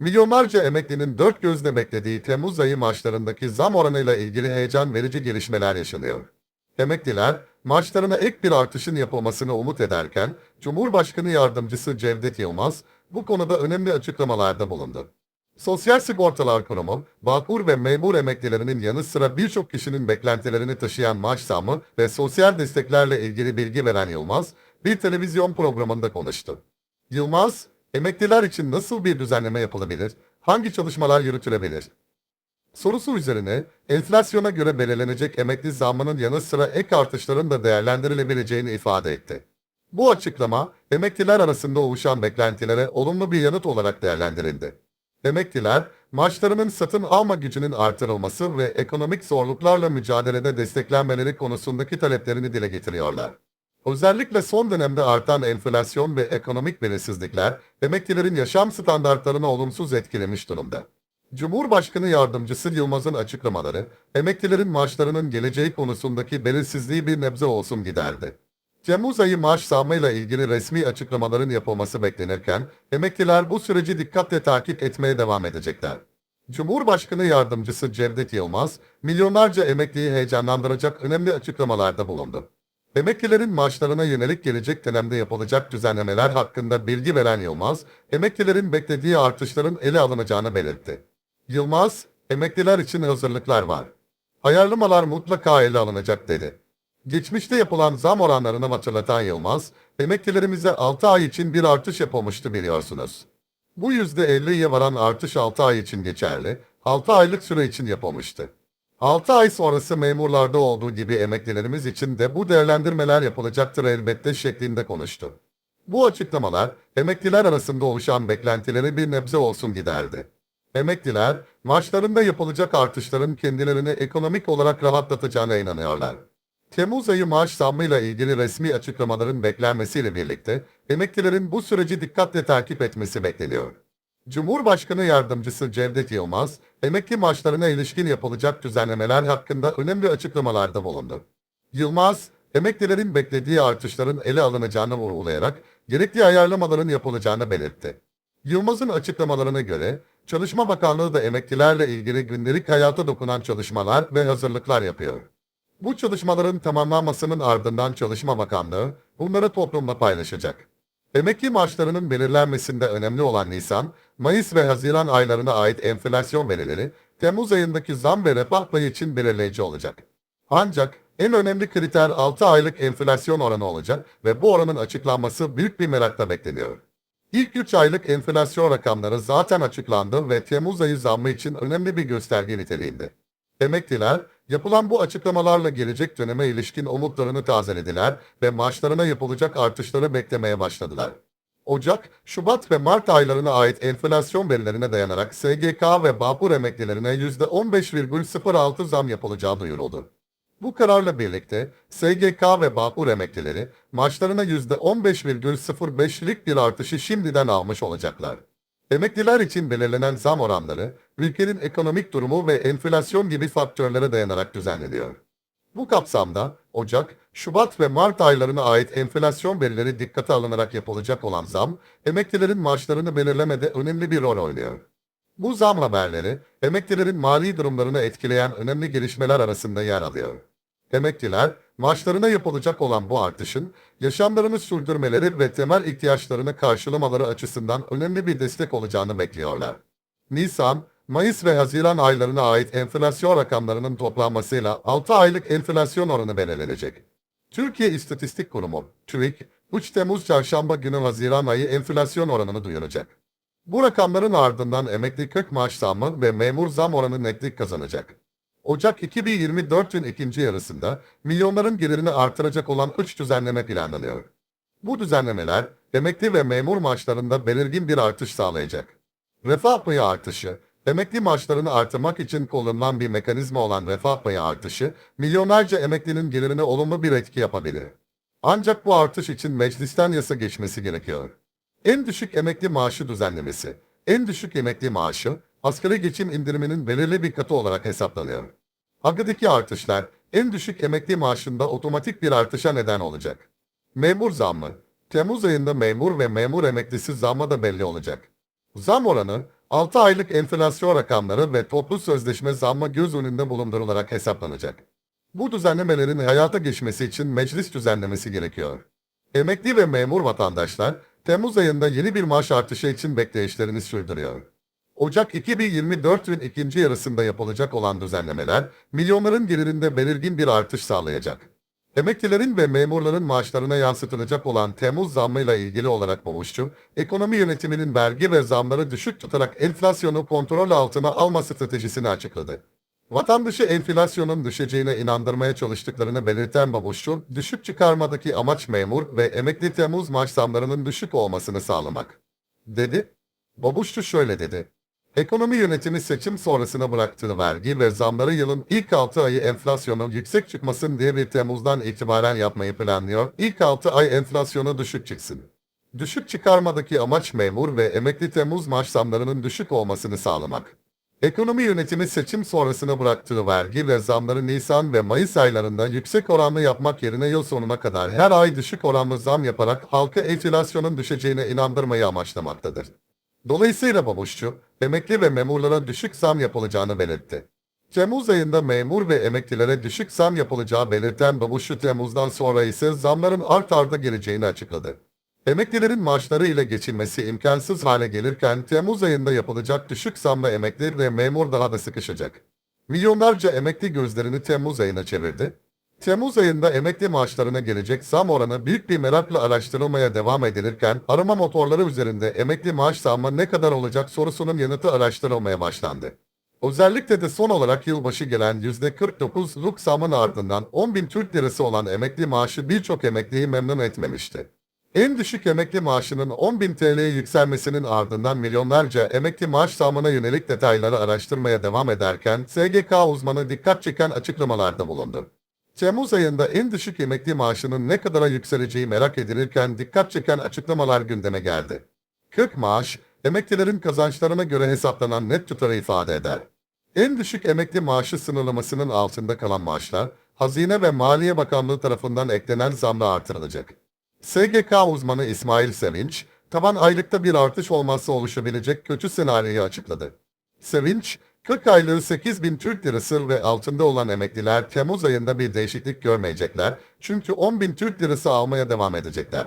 Milyonlarca emeklinin dört gözle beklediği Temmuz ayı maaşlarındaki zam oranıyla ilgili heyecan verici gelişmeler yaşanıyor. Emekliler, maaşlarına ek bir artışın yapılmasını umut ederken, Cumhurbaşkanı Yardımcısı Cevdet Yılmaz bu konuda önemli açıklamalarda bulundu. Sosyal Sigortalar Kurumu, Bağkur ve memur emeklilerinin yanı sıra birçok kişinin beklentilerini taşıyan maaş zammı ve sosyal desteklerle ilgili bilgi veren Yılmaz, bir televizyon programında konuştu. Yılmaz, emekliler için nasıl bir düzenleme yapılabilir, hangi çalışmalar yürütülebilir? Sorusu üzerine enflasyona göre belirlenecek emekli zammının yanı sıra ek artışların da değerlendirilebileceğini ifade etti. Bu açıklama, emekliler arasında oluşan beklentilere olumlu bir yanıt olarak değerlendirildi. Emekliler, maaşlarının satın alma gücünün artırılması ve ekonomik zorluklarla mücadelede desteklenmeleri konusundaki taleplerini dile getiriyorlar. Özellikle son dönemde artan enflasyon ve ekonomik belirsizlikler, emeklilerin yaşam standartlarını olumsuz etkilemiş durumda. Cumhurbaşkanı Yardımcısı Yılmaz'ın açıklamaları, emeklilerin maaşlarının geleceği konusundaki belirsizliği bir nebze olsun giderdi. Temmuz ayı maaş zammıyla ilgili resmi açıklamaların yapılması beklenirken, emekliler bu süreci dikkatle takip etmeye devam edecekler. Cumhurbaşkanı Yardımcısı Cevdet Yılmaz, milyonlarca emekliyi heyecanlandıracak önemli açıklamalarda bulundu. Emeklilerin maaşlarına yönelik gelecek dönemde yapılacak düzenlemeler hakkında bilgi veren Yılmaz, emeklilerin beklediği artışların ele alınacağını belirtti. Yılmaz, emekliler için hazırlıklar var. Ayarlamalar mutlaka ele alınacak dedi. Geçmişte yapılan zam oranlarını hatırlatan Yılmaz, emeklilerimize 6 ay için bir artış yapılmıştı biliyorsunuz. Bu %50'ye varan artış 6 ay için geçerli, 6 aylık süre için yapılmıştı. 6 ay sonrası memurlarda olduğu gibi emeklilerimiz için de bu değerlendirmeler yapılacaktır elbette şeklinde konuştu. Bu açıklamalar emekliler arasında oluşan beklentileri bir nebze olsun giderdi. Emekliler, maaşlarında yapılacak artışların kendilerini ekonomik olarak rahatlatacağına inanıyorlar. Temmuz ayı maaş zammıyla ilgili resmi açıklamaların beklenmesiyle birlikte emeklilerin bu süreci dikkatle takip etmesi bekleniyor. Cumhurbaşkanı Yardımcısı Cevdet Yılmaz, emekli maaşlarına ilişkin yapılacak düzenlemeler hakkında önemli açıklamalarda bulundu. Yılmaz, emeklilerin beklediği artışların ele alınacağını vurgulayarak gerekli ayarlamaların yapılacağını belirtti. Yılmaz'ın açıklamalarına göre, Çalışma Bakanlığı da emeklilerle ilgili gündelik hayata dokunan çalışmalar ve hazırlıklar yapıyor. Bu çalışmaların tamamlanmasının ardından Çalışma Bakanlığı bunları toplumla paylaşacak. Emekli maaşlarının belirlenmesinde önemli olan Nisan, Mayıs ve Haziran aylarına ait enflasyon verileri, Temmuz ayındaki zam ve refah payı için belirleyici olacak. Ancak en önemli kriter 6 aylık enflasyon oranı olacak ve bu oranın açıklanması büyük bir merakla bekleniyor. İlk 3 aylık enflasyon rakamları zaten açıklandı ve Temmuz ayı zammı için önemli bir gösterge niteliğinde. Emekliler, yapılan bu açıklamalarla gelecek döneme ilişkin umutlarını tazelediler ve maaşlarına yapılacak artışları beklemeye başladılar. Ocak, Şubat ve Mart aylarına ait enflasyon verilerine dayanarak SGK ve Bağkur emeklilerine %15,06 zam yapılacağı duyuruldu. Bu kararla birlikte SGK ve Bağkur emeklileri maaşlarına %15,05'lik bir artışı şimdiden almış olacaklar. Emekliler için belirlenen zam oranları, ülkenin ekonomik durumu ve enflasyon gibi faktörlere dayanarak düzenleniyor. Bu kapsamda Ocak, Şubat ve Mart aylarına ait enflasyon verileri dikkate alınarak yapılacak olan zam, emeklilerin maaşlarını belirlemede önemli bir rol oynuyor. Bu zam haberleri, emeklilerin mali durumlarını etkileyen önemli gelişmeler arasında yer alıyor. Emekliler, maaşlarına yapılacak olan bu artışın, yaşamlarını sürdürmeleri ve temel ihtiyaçlarını karşılamaları açısından önemli bir destek olacağını bekliyorlar. Nisan, Mayıs ve Haziran aylarına ait enflasyon rakamlarının toplanmasıyla 6 aylık enflasyon oranı belirlenecek. Türkiye İstatistik Kurumu, TÜİK, 3 Temmuz çarşamba günü Haziran ayı enflasyon oranını duyuracak. Bu rakamların ardından emekli kök maaş zammı ve memur zam oranı netlik kazanacak. Ocak 2024'ün ikinci yarısında milyonların gelirini artıracak olan 3 düzenleme planlanıyor. Bu düzenlemeler emekli ve memur maaşlarında belirgin bir artış sağlayacak. Refah payı artışı, emekli maaşlarını artırmak için kullanılan bir mekanizma olan refah payı artışı, milyonlarca emeklinin gelirine olumlu bir etki yapabilir. Ancak bu artış için meclisten yasa geçmesi gerekiyor. En düşük emekli maaşı düzenlemesi, en düşük emekli maaşı, asgari geçim indiriminin belirli bir katı olarak hesaplanıyor. Hakkıdaki artışlar, en düşük emekli maaşında otomatik bir artışa neden olacak. Memur zammı, Temmuz ayında memur ve memur emeklisi zammı da belli olacak. Zam oranı, 6 aylık enflasyon rakamları ve toplu sözleşme zammı göz önünde bulundurularak hesaplanacak. Bu düzenlemelerin hayata geçmesi için meclis düzenlemesi gerekiyor. Emekli ve memur vatandaşlar, Temmuz ayında yeni bir maaş artışı için bekleyişlerini sürdürüyor. Ocak 2024'ün ikinci yarısında yapılacak olan düzenlemeler, milyonların gelirinde belirgin bir artış sağlayacak. Emeklilerin ve memurların maaşlarına yansıtılacak olan Temmuz zammıyla ilgili olarak Babuşçu, ekonomi yönetiminin vergi ve zamları düşük tutarak enflasyonu kontrol altına alma stratejisini açıkladı. Vatandaşı enflasyonun düşeceğine inandırmaya çalıştıklarını belirten Babuşçu, düşük çıkarmadaki amaç memur ve emekli Temmuz maaş zamlarının düşük olmasını sağlamak. Dedi. Babuşçu şöyle dedi. Ekonomi yönetimi seçim sonrasına bıraktığı vergi ve zamları yılın ilk 6 ayı enflasyonun yüksek çıkmasın diye bir Temmuz'dan itibaren yapmayı planlıyor. İlk 6 ay enflasyonu düşük çıksın. Düşük çıkarmadaki amaç memur ve emekli Temmuz maaş zamlarının düşük olmasını sağlamak. Ekonomi yönetimi seçim sonrasına bıraktığı vergi ve zamları Nisan ve Mayıs aylarında yüksek oranlı yapmak yerine yıl sonuna kadar her ay düşük oranlı zam yaparak halkı enflasyonun düşeceğine inandırmayı amaçlamaktadır. Dolayısıyla Babuşçu, emekli ve memurlara düşük zam yapılacağını belirtti. Temmuz ayında memur ve emeklilere düşük zam yapılacağı belirten Babuşçu Temmuz'dan sonra ise zamların art arda geleceğini açıkladı. Emeklilerin maaşları ile geçinmesi imkansız hale gelirken Temmuz ayında yapılacak düşük zamla emekli ve memur daha da sıkışacak. Milyonlarca emekli gözlerini Temmuz ayına çevirdi. Temmuz ayında emekli maaşlarına gelecek zam oranı büyük bir merakla araştırılmaya devam edilirken arama motorları üzerinde emekli maaş zammı ne kadar olacak sorusunun yanıtı araştırılmaya başlandı. Özellikle de son olarak yılbaşı gelen %49'luk zamın ardından 10 bin Türk lirası olan emekli maaşı birçok emekliyi memnun etmemişti. En düşük emekli maaşının 10 bin TL'ye yükselmesinin ardından milyonlarca emekli maaş zammına yönelik detayları araştırmaya devam ederken SGK uzmanı dikkat çeken açıklamalarda bulundu. Temmuz ayında en düşük emekli maaşının ne kadara yükseleceği merak edilirken dikkat çeken açıklamalar gündeme geldi. 40 maaş, emeklilerin kazançlarına göre hesaplanan net tutarı ifade eder. En düşük emekli maaşı sınırlamasının altında kalan maaşlar, Hazine ve Maliye Bakanlığı tarafından eklenen zamla artırılacak. SGK uzmanı İsmail Sevinç, taban aylıkta bir artış olmazsa oluşabilecek kötü senaryoyu açıkladı. Sevinç, 40 aylığı 8 bin Türk lirası ve altında olan emekliler Temmuz ayında bir değişiklik görmeyecekler çünkü 10 bin Türk lirası almaya devam edecekler.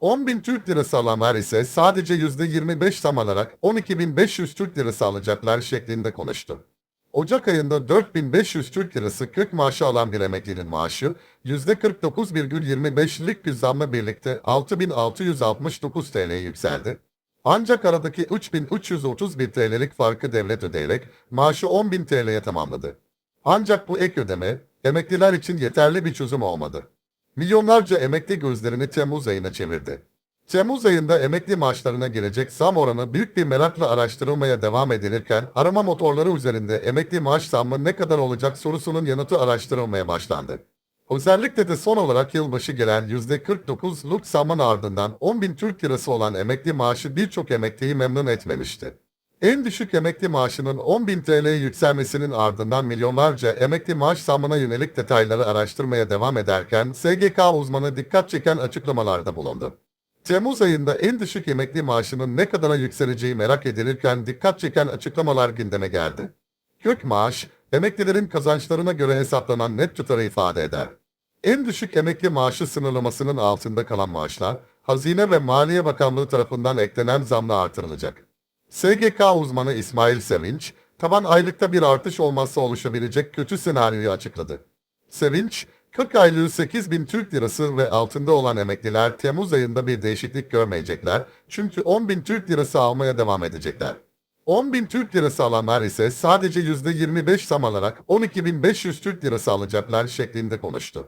10 bin Türk lirası alanlar ise sadece %25 zam alarak 12.500 Türk lirası alacaklar şeklinde konuştu. Ocak ayında 4500 Türk lirası 40 maaşı alan bir emeklinin maaşı %49,25'lik bir zamla birlikte 6669 TL'ye yükseldi. Ancak aradaki 3331 TL'lik farkı devlet ödeyerek maaşı 10.000 TL'ye tamamladı. Ancak bu ek ödeme emekliler için yeterli bir çözüm olmadı. Milyonlarca emekli gözlerini Temmuz ayına çevirdi. Temmuz ayında emekli maaşlarına gelecek zam oranı büyük bir merakla araştırılmaya devam edilirken arama motorları üzerinde emekli maaş zammı ne kadar olacak sorusunun yanıtı araştırılmaya başlandı. Özellikle de son olarak yılbaşı gelen %49'luk zamın ardından 10 bin Türk lirası olan emekli maaşı birçok emekliyi memnun etmemişti. En düşük emekli maaşının 10 bin TL'ye yükselmesinin ardından milyonlarca emekli maaş zammına yönelik detayları araştırmaya devam ederken SGK uzmanı dikkat çeken açıklamalarda bulundu. Temmuz ayında en düşük emekli maaşının ne kadara yükseleceği merak edilirken dikkat çeken açıklamalar gündeme geldi. Kök maaş, emeklilerin kazançlarına göre hesaplanan net tutarı ifade eder. En düşük emekli maaşı sınırlamasının altında kalan maaşlar, Hazine ve Maliye Bakanlığı tarafından eklenen zamla artırılacak. SGK uzmanı İsmail Sevinç, taban aylıkta bir artış olmazsa oluşabilecek kötü senaryoyu açıkladı. Sevinç, 40 aylığı 8 bin Türk lirası ve altında olan emekliler Temmuz ayında bir değişiklik görmeyecekler çünkü 10 bin Türk lirası almaya devam edecekler. 10 bin Türk lirası alanlar ise sadece %25 zam alarak 12.500 Türk lirası alacaklar şeklinde konuştu.